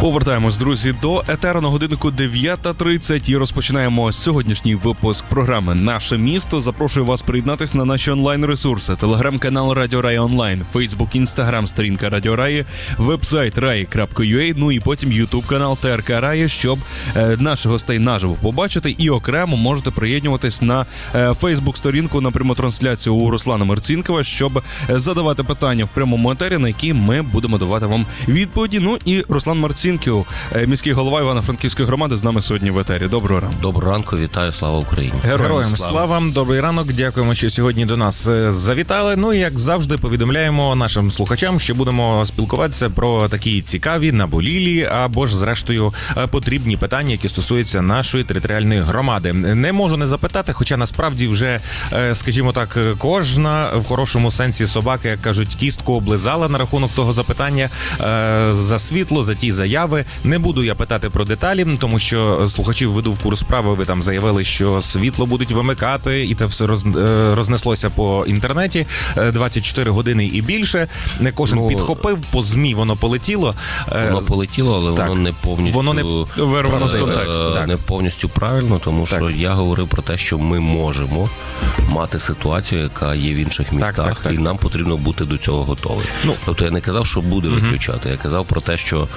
Повертаємось, друзі, до етеру на годиннику 9.30 і розпочинаємо сьогоднішній випуск програми Наше місто. Запрошую вас приєднатись на наші онлайн-ресурси: телеграм-канал Радіо Раї Онлайн, Фейсбук, Інстаграм, сторінка Радіо Раї, вебсайт rai.ua, ну і потім Ютуб канал ТРК Раї, щоб е, наших гостей наживо побачити. І окремо можете приєднуватись на е, Фейсбук сторінку на пряму трансляцію у Руслана Мерцінкова, щоб е, задавати питання в прямому етері, на які ми будемо давати вам відповіді. Ну і Руслан Марцінків, е, міський голова Івано-Франківської громади, з нами сьогодні в етері. Доброго ранку. Доброго ранку, вітаю, слава Україні. Героям слава, добрий ранок. Дякуємо, що сьогодні до нас е, завітали. Ну і як завжди, повідомляємо нашим слухачам, що будемо спілкуватися про такі цікаві, наболілі або ж, зрештою, е, потрібні питання, які стосуються нашої територіальної громади. Не можу не запитати, хоча насправді вже, скажімо так, кожна в хорошому сенсі собака, як кажуть, кістку облизала на рахунок того запитання за світло, за ті заяви. Не буду я питати про деталі, тому що слухачів веду в курс справи. Ви там заявили, що світло будуть вимикати, і це все роз, е, рознеслося по інтернеті е, 24 години і більше. Не кожен Ну, підхопив, по змі воно полетіло. Е, Воно полетіло, але так. воно не повністю Воно не вирвано з е, контексту, е, так. Не повністю правильно, тому що я говорив про те, що ми можемо мати ситуацію, яка є в інших містах, так, так. і нам потрібно бути до цього готові. Ну. тобто я не казав, що буде виключати. Я казав про те, що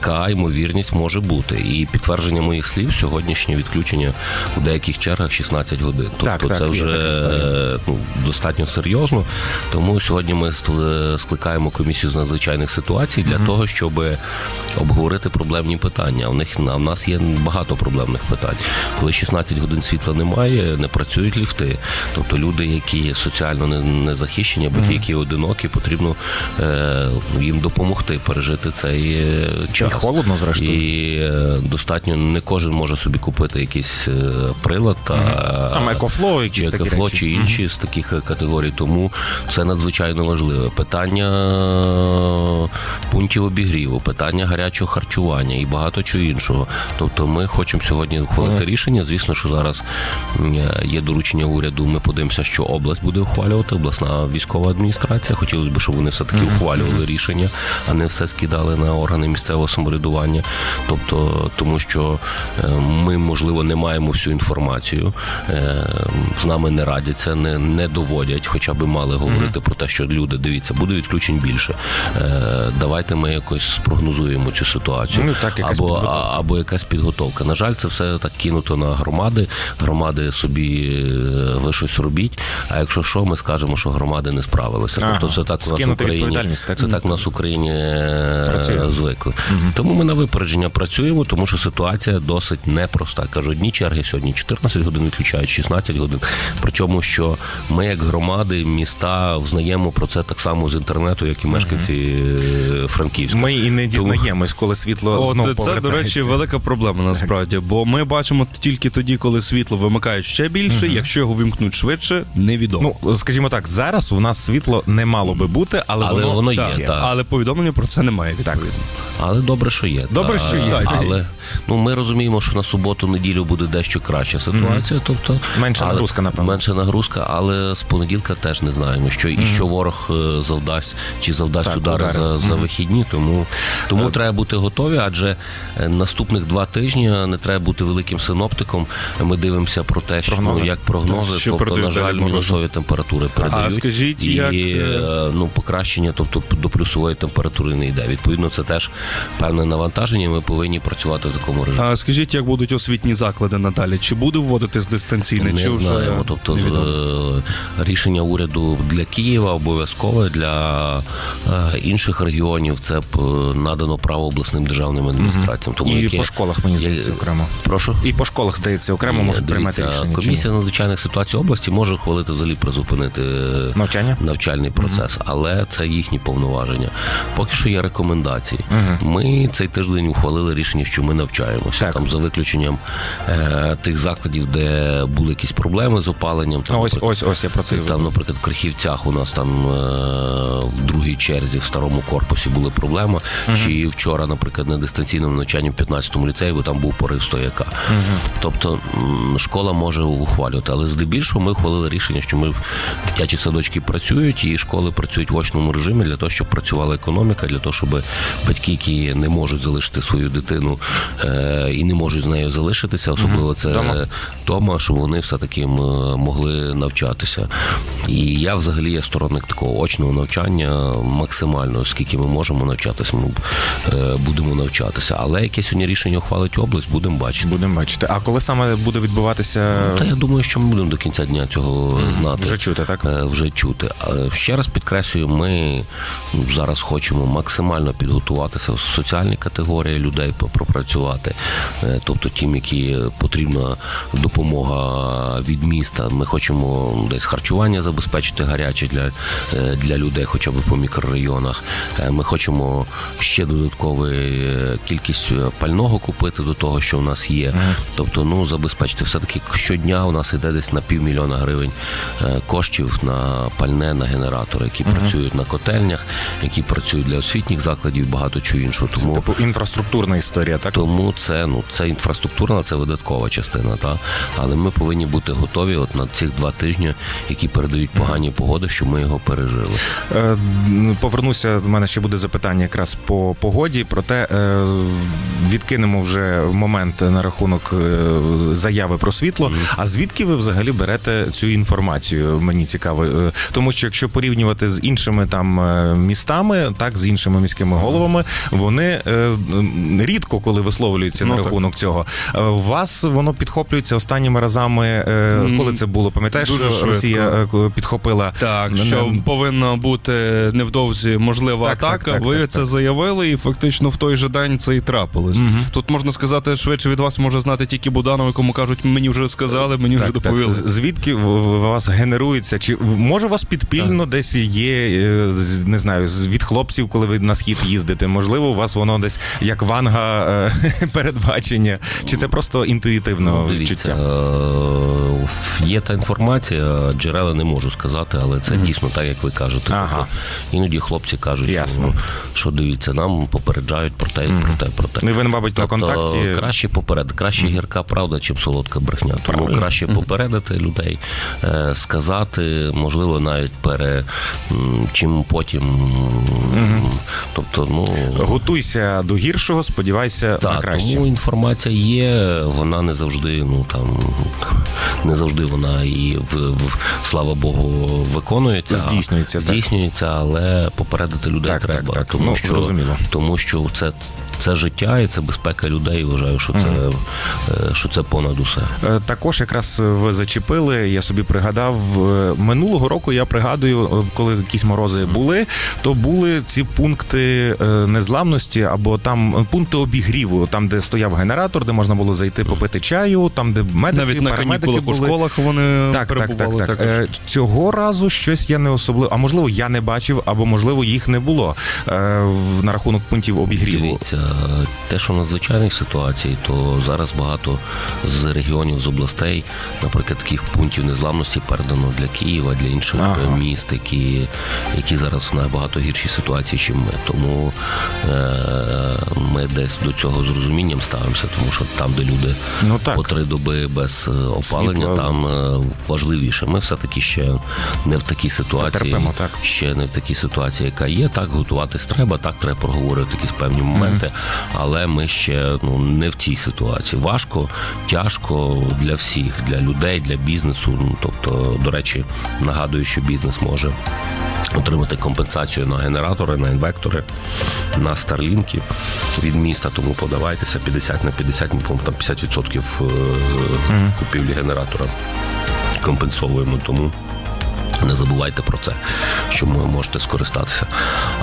така ймовірність може бути. І підтвердження моїх слів сьогоднішнє відключення у деяких чергах 16 годин. Тобто Так, так, це є вже е, ну, достатньо серйозно. Тому сьогодні ми скликаємо комісію з надзвичайних ситуацій для того, щоб обговорити проблемні питання. У них на в нас є багато проблемних питань. Коли 16 годин світла немає, не працюють ліфти. Тобто люди, які соціально не, не захищені, або ті, які одинокі, потрібно е, їм допомогти пережити цей е, час. І холодно, зрештою. І е, достатньо не кожен може собі купити якийсь е, прилад та Там екофло, якісь чи такі екофло, речі. чи інші з таких е, категорій. Тому це надзвичайно важливе питання пунктів обігріву, питання гарячого харчування і багато чого іншого. Тобто, ми хочемо сьогодні ухвалити рішення. Звісно, що зараз є доручення уряду. Ми подивимося, що область буде ухвалювати, обласна військова адміністрація. Хотілося б, щоб вони все таки ухвалювали рішення, а не все скидали на органи місцевого самоврядування. Тобто, тому що е, ми, можливо, не маємо всю інформацію, е, з нами не радяться, не, не доводять, хоча б мали говорити про те, що люди дивіться, буде відключень більше. Е, Давайте ми якось спрогнозуємо цю ситуацію. Ну, так, якась або, а- або якась підготовка. На жаль, це все так кинуто на громади. Громади собі ви щось робіть. А якщо що, ми скажемо, що громади не справилися. Ага. Тобто це так у нас в Україні. так? Це так у нас в Україні Працює. звикли. Тому ми на випередження працюємо, тому що ситуація досить непроста. Кажу, одні черги сьогодні 14 годин відключають, 16 годин. Причому, що ми, як громади, міста, взнаємо про це так само з інтернету, як і мешканці е, Франківська. Ми і не дізнаємось, коли світло От знову це, до речі, велика проблема насправді, бо ми бачимо тільки тоді, коли світло вимикають ще більше. Якщо його вимкнуть швидше, невідомо. Ну, скажімо так, зараз у нас світло не мало би бути, але, Але воно, воно є, так. так. Але повідомлення про це немає. Відповідно. Але добре, що є. Добре, Та, що є. Але ну ми розуміємо, що на суботу, неділю буде дещо краща ситуація. Тобто Менша але- нагрузка, напевно. Менша нагрузка, але з понеділка теж не знаємо, що і що ворог е, завдасть чи завдасть Так, удари удари. за, за вихідні. Тому тому треба бути готові, адже е, наступних два тижні не треба бути великим синоптиком. Ми дивимося про те, що Прогнози. як прогнози, що тобто, на жаль, мінусові температури передають. скажіть, і, як, е, е, ну покращення, тобто до плюсової температури не йде. Відповідно, це теж певне навантаження. Ми повинні працювати в такому режимі. А скажіть, як будуть освітні заклади надалі? Чи буде вводитись дистанційне, Не чи вже знаємо. Тобто невідомо? е, рішення уряду для Києва обов'язкове для е, інших регіонів. Це б е, надано право обласним державним адміністраціям. Тому І яке- по школах, мені здається, окремо. Прошу. І по школах, здається, окремо можуть приймати рішення. Комісія надзвичайних ситуацій області може ухвалити взагалі призупинити Навчання? навчальний процес, але це їхні повноваження. Поки що є рекомендації. Ми цей тиждень ухвалили рішення, що ми навчаємося Так. там за виключенням е, тих закладів, де були якісь проблеми з опаленням. Там, Ось, ось, ось я про це. там, наприклад, в Крихівцях у нас там е, в другій черзі в старому корпусі була проблема. Чи вчора, наприклад, на дистанційному навчанні в 15-му ліцеї, бо там був порив стояка. Тобто школа може ухвалювати, але здебільшого ми ухвалили рішення, що ми дитячі садочки працюють і школи працюють в очному режимі для того, щоб працювала економіка, для того, щоб батьки, які не можуть залишити свою дитину е, і не можуть з нею залишитися, особливо це Дома. вдома, щоб вони все таки могли навчатися. І я взагалі є сторонник такого очного навчання максимально, скільки ми можемо навчатися, ми е, будемо навчатися. Але яке сьогодні рішення ухвалить область, будемо бачити. Будемо бачити. А коли саме буде відбуватися Та я думаю, що ми будемо до кінця дня цього знати. вже чути, так? Е, Вже чути. Ще раз підкреслюю, ми зараз хочемо максимально підготуватися в соціальні категорії людей пропрацювати. Е, Тобто тим, які потрібна допомога від міста. Ми хочемо десь харчування забезпечити гаряче для, е, для людей, хоча б по мікрорайонах. Е, Ми хочемо ще додаткову кількість пального купити до того, що у нас є. Тобто, ну забезпечити все-таки щодня у нас іде десь на півмільйона гривень коштів на пальне, на генератори, які працюють на котельнях, які працюють для освітніх закладів, багато чого іншого. Це Тому типу інфраструктурна історія, так? тому це ну це інфраструктурна, це видаткова частина. Та але ми повинні бути готові от на цих два тижні, які передають погані погоди, щоб ми його пережили. Е, Повернуся, в мене ще буде запитання якраз по погоді. Проте е, відкинемо вже момент на рахунок е, заяви про світло. А звідки ви взагалі берете цю інформацію? Мені цікаво, Е, тому що якщо порівнювати з іншими там е, містами, так з іншими міськими головами, вони е, рідко коли висловлюються Ну, на так. рахунок цього. Е, У вас воно підхоплюється останніми разами. е, Коли це було? Пам'ятаєш, дуже що швидко. Росія підхопила Так, що повинна бути невдовзі можлива Так, так, атака. так, ви так, це так. заявили, і фактично в той же день це і трапилось. Мгм. Тут можна сказати, швидше від вас може знати тільки Буданов, якому кажуть, мені вже сказали, мені вже Так, так. доповіли. З- Звідки вас генерується? Чи може у вас підпільно десь є, не знаю, від хлопців, коли ви на схід їздите? Можливо, у вас воно десь як ванга е, передбачення? Чи це просто інтуїтивно Ну, відчуття? е, є та інформація, джерела не можу сказати, але це дійсно так, як ви кажете. Ага. Тобто, іноді хлопці кажуть, Ясно. що, що дивіться, нам попереджають про те, про те, про те. Ну, ви, мабуть, на Тобто, контакті. краще попередити, краще гірка правда, чим солодка брехня. Тому Правильно. краще попередити людей, е, сказати, можливо, навіть пере чим потім. м, Тобто, ну Готуйся до гіршого, сподівайся на краще. тому інформація є, вона не завжди, ну там не завжди вона і в, в слава Богу виконується. Здійснюється, так. здійснюється, але попередити людей Так, так, треба. так. Тому Ну, що розуміло. тому що це. Це життя і це безпека людей. Вважаю, що це, е, що це понад усе. Е, Також якраз ви зачепили. Я собі пригадав е, минулого року. Я пригадую, коли якісь морози були, то були ці пункти незламності або там пункти обігріву, там де стояв генератор, де можна було зайти попити чаю, там де медики, Навіть на канікулах у школах вони Так, так, так, так. також. Цього разу щось я не особливо, а можливо, я не бачив, або можливо їх не було в- на рахунок пунктів обігріву. Дивіться, те, що надзвичайних ситуацій, то зараз багато з регіонів, з областей, наприклад, таких пунктів незламності передано для Києва, для інших Ага. е, міст, які, які зараз в набагато гіршій ситуації, ніж ми. Тому е, ми десь до цього з розумінням ставимося, тому що там, де люди Ну так. по три доби без е, опалення, Світла. там е, важливіше. Ми все-таки ще не в такій ситуації, Терпимо, так. ще не в такій ситуації, яка є. Так готуватись треба, так треба проговорити якісь певні моменти, але ми ще ну не в цій ситуації. Важко, тяжко для всіх, для людей, для бізнесу. Ну тобто, до речі, нагадую, що бізнес може. Отримати компенсацію на генератори, на інвектори, на старлінки від міста. Тому подавайтеся 50 на 50, ми там 50% е, купівлі генератора компенсовуємо. Тому не забувайте про це, що ви можете скористатися.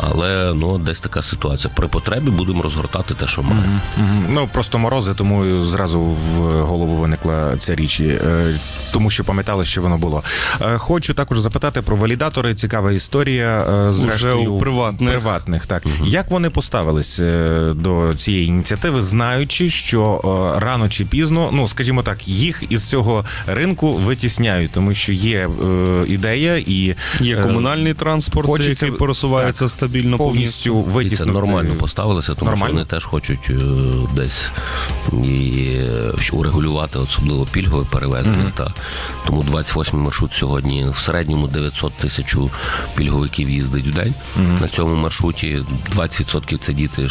Але ну десь така ситуація. При потребі будемо розгортати те, що маємо. Мгм. Ну просто морози, тому зразу в голову виникла ця річ, е, тому що пам'ятали, що воно було. Е, Хочу також запитати про валідатори. Цікава історія. е, Зрештою, у приватних. приватних так як вони поставились до цієї ініціативи, знаючи, що рано чи пізно, ну скажімо так, їх із цього ринку витісняють, тому що є ідея, є, і Є е, комунальний транспорт, хочеться, який пересувається стабільно повністю І це нормально поставилися, тому Нормально? що вони теж хочуть е, десь і е, урегулювати, особливо пільгове перевезення. Та тому 28 маршрут сьогодні в середньому 900 тисяч пільговиків їздить в день. На цьому маршруті 20% це діти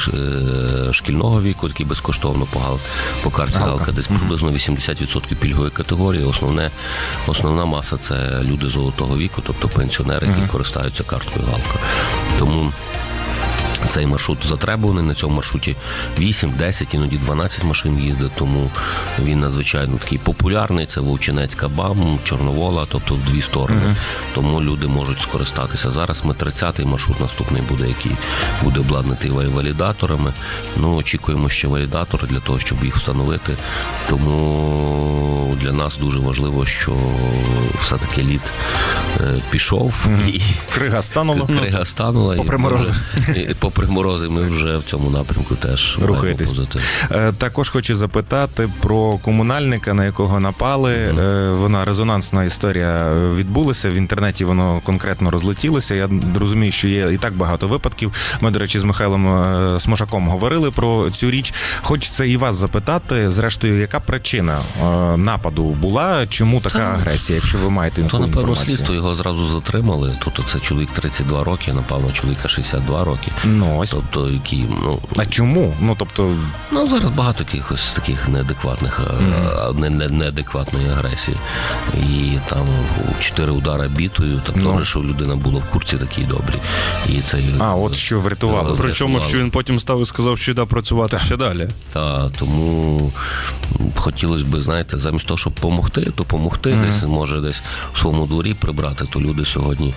шкільного віку, які безкоштовно по, гал- по карті Галка. галка, десь приблизно 80% пільгової категорії. Основне основна маса це люди золотого віку, тобто пенсіонери, які користаються карткою галка. Тому цей маршрут затребуваний. На цьому маршруті 8, 10, іноді 12 машин їздить, тому він надзвичайно такий популярний. Це Вовчинецька БАМ, Чорновола, тобто в дві сторони. Тому люди можуть скористатися. Зараз ми 30-й маршрут наступний буде, який буде обладнаний валідаторами. Ну, очікуємо ще валідатори для того, щоб їх встановити. Тому для нас дуже важливо, що все-таки лід е, пішов і Крига станула. Крига станула і Попри морози. Вже- попри морози, ми вже в цьому напрямку теж Рухаєтесь. Е, Також хочу запитати про комунальника, на якого напали. Е, Вона резонансна історія відбулася. В інтернеті воно конкретно розлетілося. Я розумію, що є і так багато випадків. Ми, до речі, з Михайлом е, Смошаком говорили про цю річ. Хочеться і вас запитати, зрештою, яка причина нападу була? Чому така Та, агресія, якщо ви маєте То, таку напевно, інформацію? слідство його зразу затримали. Тобто це чоловік 32 роки, напевно, чоловіка 62 роки. Ну ось. Тобто, які, ну, А чому? Ну тобто, ну зараз багато якихось таких неадекватних, а, не, не, неадекватної агресії. І там чотири удара бітою, там Ну. що людина була в курці такій добрій. І це а от що врятувало. Е, Причому, що він потім став і сказав, що йде працювати ще далі. Та тому хотілося б, знаєте, замість того, щоб допомогти, то допомогти десь, може десь в своєму дворі прибрати. То люди сьогодні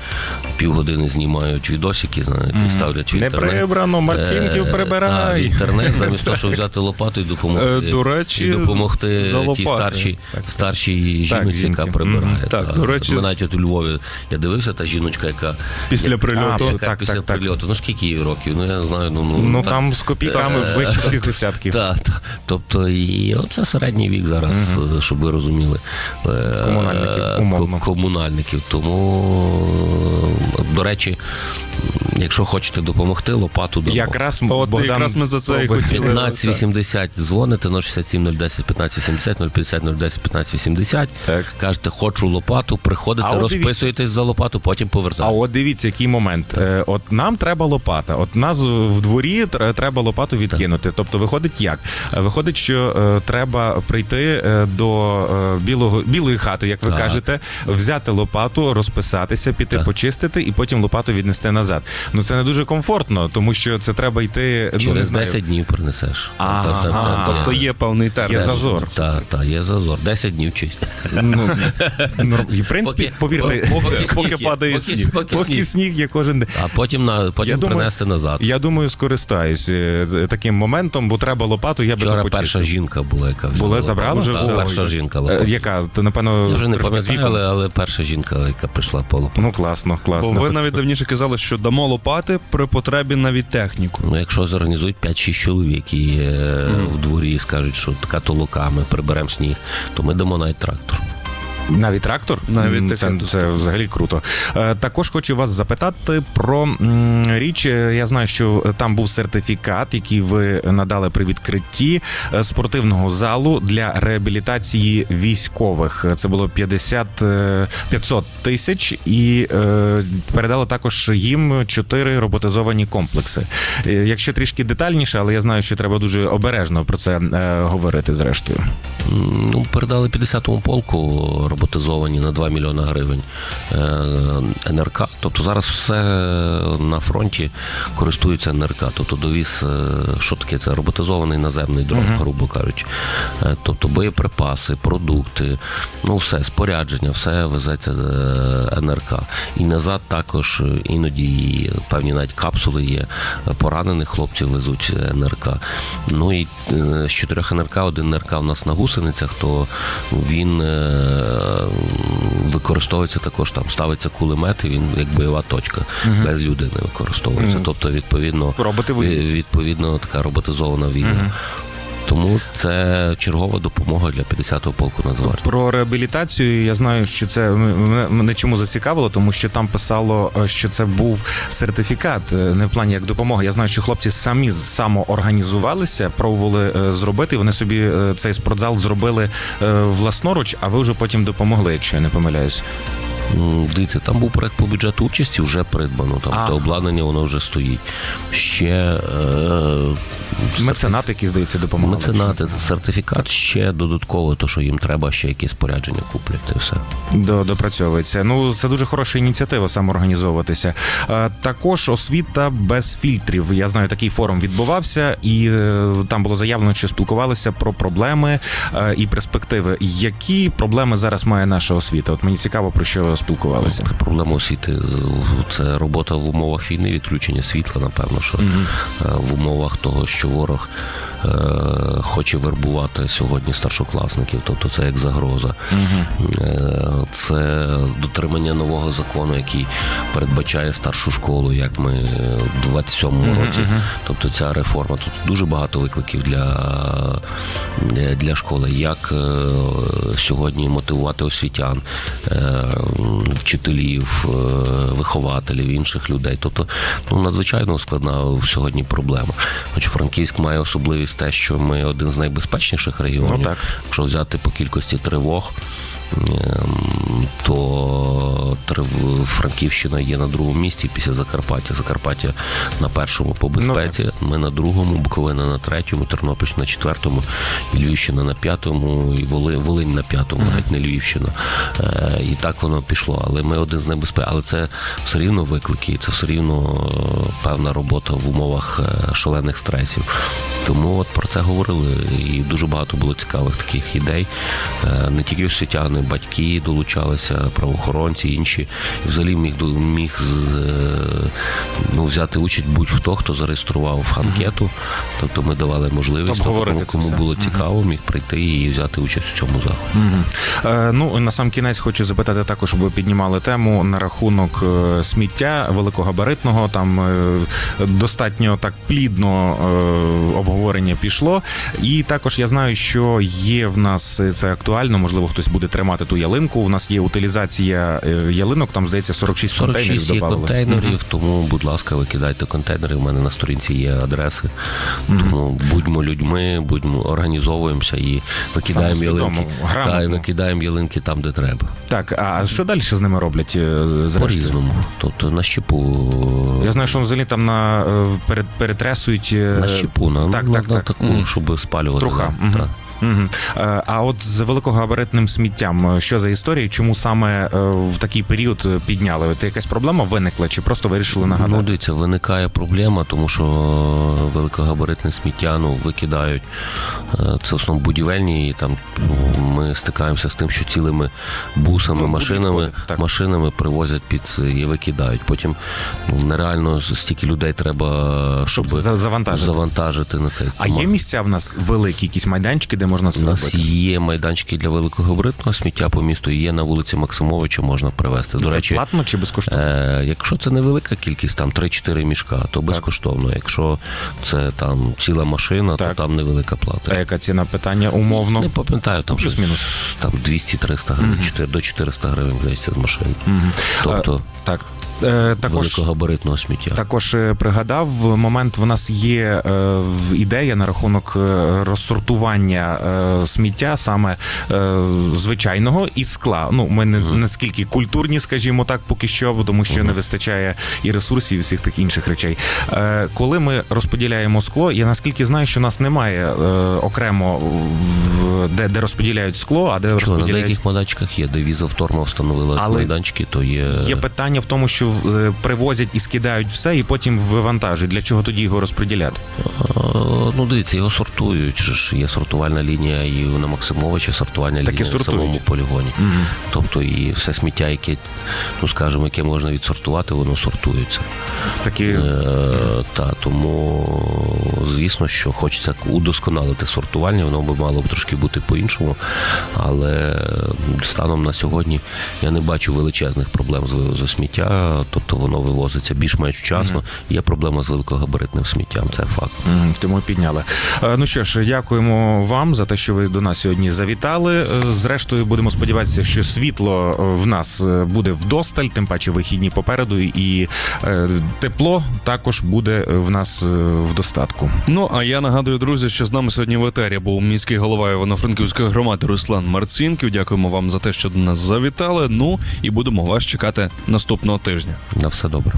півгодини знімають відосики, знаєте, і ставлять в інтернет. Прибрано, Марцінків Е, прибирай. інтернет, замість того, щоб взяти лопату і допомогти. Е, до речі, і допомогти тій старшій, старшій жінці, яка прибирає. Так, та. до речі, навіть от у Львові я дивився, та жіночка, яка Після прильоту. так, після так, так. прильоту. Ну скільки їй років? Ну я знаю, ну, Ну так. там з копійками Е, вище 60 Так, та. тобто і оце середній вік зараз, щоб ви розуміли. Комунальників, умовно. Комунальників. Тому, до речі, якщо хочете допомогти, лопату дамо. Якраз От Богдан якраз ми за це і пробує. хотіли. 1580 дзвоните 067 010 1580 050 010 1580. Так. Кажете, хочу лопату, приходите, А от дивіться. розписуєтесь за лопату, потім А повертаєте. от дивіться, який момент. Е, От нам треба лопата. От нас в дворі тр- треба лопату відкинути. Тобто, виходить як? Е, Виходить, що е, треба прийти е, до е, білого білої хати, як ви Так. кажете, взяти лопату, розписатися, піти Так. почистити і потім лопату віднести назад. Ну це не дуже комфортно, тому що це треба йти. ну, не Через знаю. 10 днів принесеш. Ага. Та- та- та- та- Тобто є певний термін. Є зазор. Так, так, є зазор. 10 днів чисть. Ну, ну, і, в принципі, Поки- повірте, поки сніг поки падає поки- сніг. поки поки сніг. сніг є кожен день. А потім на потім принести назад. Я думаю, скористаюсь е, таким моментом, бо треба лопату, я би Вчора перша жінка була, яка взяла. Була, забрала? Вже перша жінка Е, лопату. Яка? То, напевно, Я вже не пам'ятаю, але, але перша жінка, яка прийшла по лопату. Ну, класно, Бо класно. ви навіть давніше казали, що дамо лопати при потребі навіть техніку. Ну, якщо зорганізують 5-6 чоловік і е, в дворі скажуть, що така то лука, ми приберемо сніг, то ми дамо навіть трактор. Навіть трактор? Навіть це, це взагалі круто. Е, Також хочу вас запитати про річ. Е, Я знаю, що там був сертифікат, який ви надали при відкритті е, спортивного залу для реабілітації військових. Це було 50, е, 500 тисяч, і передали також їм чотири роботизовані комплекси. Якщо трішки детальніше, але я знаю, що треба дуже обережно про це говорити зрештою. Ну, передали 50-му полку роботизовані на 2 мільйони гривень е, НРК. Тобто зараз все на фронті користується НРК. Тобто довіз, е, що таке це роботизований наземний дрон, грубо кажучи. Е, Тобто боєприпаси, продукти, ну все, спорядження, все везеться НРК. І назад також іноді певні навіть капсули є. Поранених хлопців везуть НРК. Ну і з чотирьох НРК один НРК у нас на гусеницях, то він е, використовується також там, ставиться кулемет, і він як бойова точка без людини використовується. Мгм. Тобто, відповідно, Роботи воюють. відповідно така роботизована війна. Тому це чергова допомога для 50-го полку Нацгвардії. Про реабілітацію я знаю, що це мене, чому зацікавило, тому що там писало, е, що це був сертифікат, е, не в плані як допомога. Я знаю, що хлопці самі самоорганізувалися, пробували е, зробити. Вони собі цей спортзал зробили власноруч, а ви вже потім допомогли, якщо я не помиляюсь. Дивіться, там був проект по бюджету участі, вже придбано. Там А. те обладнання воно вже стоїть. Ще е, Меценати, які здається, допомагали. меценати, сертифікат ще додатково, то що їм треба ще якесь спорядження куплять, і все. До, допрацьовується. Ну це дуже хороша ініціатива самоорганізовуватися. Е, Також освіта без фільтрів. Я знаю, такий форум відбувався, і е, там було заявлено, що спілкувалися про проблеми е, і перспективи. Які проблеми зараз має наша освіта? От мені цікаво про що спілкувалися. Проблема освіти це робота в умовах війни, відключення світла, напевно, що е, в умовах того, що ворог е, хоче вербувати сьогодні старшокласників, тобто це як загроза. Мгм. Е, Це дотримання нового закону, який передбачає старшу школу, як ми в 27-му Мгм, році. Тобто ця реформа тут дуже багато викликів для, е, для школи. Як е, сьогодні мотивувати освітян, е, вчителів, е, вихователів, інших людей. Тобто ну, надзвичайно складна сьогодні проблема. Хоч Франківськ має особливість те, що ми один з найбезпечніших регіонів. Ну, так. Якщо взяти по кількості тривог, то Франківщина є на другому місці після Закарпаття. Закарпаття на першому по безпеці. ми на другому, Буковина на третьому, Тернопільщина на четвертому, і Львівщина на п'ятому, і Воли- Волинь на п'ятому, навіть не Львівщина. Е, І так воно пішло. Але ми один з найбезпеч. Але це все рівно виклики, це все рівно е, певна робота в умовах е, шалених стресів. Тому от про це говорили, і дуже багато було цікавих таких ідей. Не тільки освітяни, батьки долучалися, правоохоронці, інші. І взагалі міг міг е, ну, взяти участь будь-хто, хто зареєстрував анкету. Тобто ми давали можливість, Обговорити кому, все. було цікаво, міг прийти і взяти участь у цьому заході. Мгм. Е, ну на сам кінець хочу запитати також, щоб ви піднімали тему на рахунок е, сміття великогабаритного. Там е, достатньо так плідно е, обговорення пішло. І також я знаю, що є в нас це актуально. Можливо, хтось буде тримати ту ялинку. У нас є утилізація е, ялинок. Там здається 46, 46 контейнерів є добавили. контейнерів, тому, будь ласка, викидайте контейнери. У мене на сторінці є адреси. Тому будьмо людьми, будьмо організовуємося і викидаємо ялинки. Та, і викидаємо ялинки там, де треба. Так, а що далі з ними роблять? е, зрештою? По-різному. Тобто на щепу. Я знаю, що взагалі там на е, перетресують е, На щепу, на, так, на, так, на так. таку, Мгм. щоб спалювати. Труха. да, Мгм. так. Е, А от з великогабаритним сміттям, е, що за історія? Чому саме е, в такий період підняли? От якась проблема виникла, чи просто вирішили Ну, нагадати? дивіться, виникає проблема, тому що великогабаритне сміття ну, викидають. Це в основному будівельні, і там ну, ми стикаємося з тим, що цілими бусами, Ну, машинами, так. машинами привозять під і викидають. Потім ну, нереально стільки людей треба, щоб, Щоб завантажити. завантажити на цей. А є місця в нас великі, якісь майданчики, де можна це У нас робити? є майданчики для великогабаритного сміття по місту, є на вулиці Максимовича, можна привезти. До це речі, платно чи безкоштовно? Е, якщо це невелика кількість, там 3-4 мішка, то безкоштовно. Якщо це там ціла машина, Так. то там невелика А плата. яка ціна питання умовно? Не пам'ятаю, там Ну, плюс-мінус. там 200-300 гривень, 4, до 400 гривень здається з машини. Мгм. Тобто Е, так. Е, також великогабаритного сміття. Також е, пригадав момент. В нас є е, ідея на рахунок розсортування сміття саме звичайного із скла. Ну ми не наскільки культурні, скажімо так, поки що, тому що не вистачає і ресурсів, і всіх тих інших речей. Коли ми розподіляємо скло, я наскільки знаю, що у нас немає окремо де, де розподіляють скло, а де Що, на деяких майданчиках є, де візавторма встановила Але майданчики, то є. Є питання в тому, що е, привозять і скидають все, і потім вивантажують. Для чого тоді його розподіляти? Е, Ну, дивіться, його сортують. Ж є сортувальна лінія і на Максимовича сортувальна Так і на самому полігоні. Мгм. Тобто і все сміття, яке, ну скажімо, яке можна відсортувати, воно сортується. Такі Е, та тому, звісно, що хочеться удосконалити сортування, воно би мало б трошки бути по-іншому. Але станом на сьогодні я не бачу величезних проблем з вивозу сміття. Тобто воно вивозиться більш-менш вчасно. Є проблема з великогабаритним сміттям, це факт. М, Тому підняли. Е, Ну що ж, дякуємо вам за те, що ви до нас сьогодні завітали. Е, Зрештою, будемо сподіватися, що світло е, в нас буде вдосталь, тим паче вихідні попереду, і тепло також буде в нас в достатку. Ну а я нагадую, друзі, що з нами сьогодні в етері був міський голова Івано-Франківської громади Руслан Марцінків. Дякуємо вам за те, що до нас завітали. Ну і будемо вас чекати наступного тижня. На все добре.